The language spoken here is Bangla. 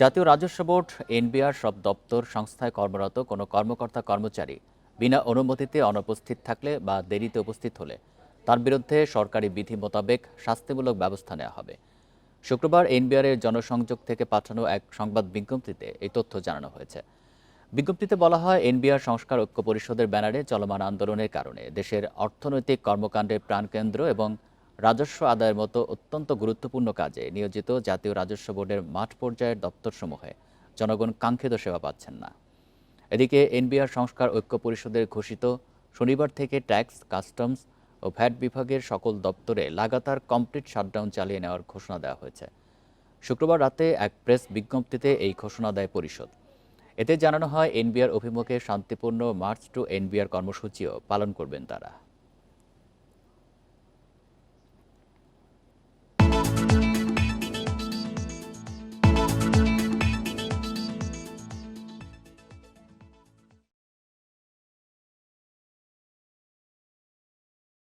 জাতীয় রাজস্ব বোর্ড, এনবিআর সব দপ্তর, সংস্থায় কর্মরত কোনো কর্মকর্তা কর্মচারী বিনা অনুমতিতে অনুপস্থিত থাকলে বা দেরিতে উপস্থিত হলে তার বিরুদ্ধে সরকারি বিধি মোতাবেক শাস্তিমূলক ব্যবস্থা নেওয়া হবে। শুক্রবার এনবিআর এর জনসংযোগ থেকে পাঠানো এক সংবাদ বিজ্ঞপ্তিতে এই তথ্য জানানো হয়েছে। বিজ্ঞপ্তিতে বলা হয়, এনবিআর সংস্কার ঐক্য পরিষদের ব্যানারে চলমান আন্দোলনের কারণে দেশের অর্থনৈতিক কর্মকাণ্ডের প্রাণকেন্দ্র এবং রাজস্ব আদায়ের মতো অত্যন্ত গুরুত্বপূর্ণ কাজে নিয়োজিত জাতীয় রাজস্ব বোর্ডের মাঠ পর্যায়ের দপ্তরসমূহে জনগণ কাঙ্ক্ষিত সেবা পাচ্ছেন না। এদিকে এনবিআর সংস্কার ঐক্য পরিষদের ঘোষিত শনিবার থেকে ট্যাক্স, কাস্টমস ও ভ্যাট বিভাগের সকল দপ্তরে লাগাতার কমপ্লিট শাটডাউন চালিয়ে নেওয়ার ঘোষণা দেওয়া হয়েছে। শুক্রবার রাতে এক প্রেস বিজ্ঞপ্তিতে এই ঘোষণা দেয় পরিষদ। এতে জানানো হয়, এনবিআর অভিমুখে শান্তিপূর্ণ মার্চ টু এনবিআর কর্মসূচিও পালন করবেন তারা।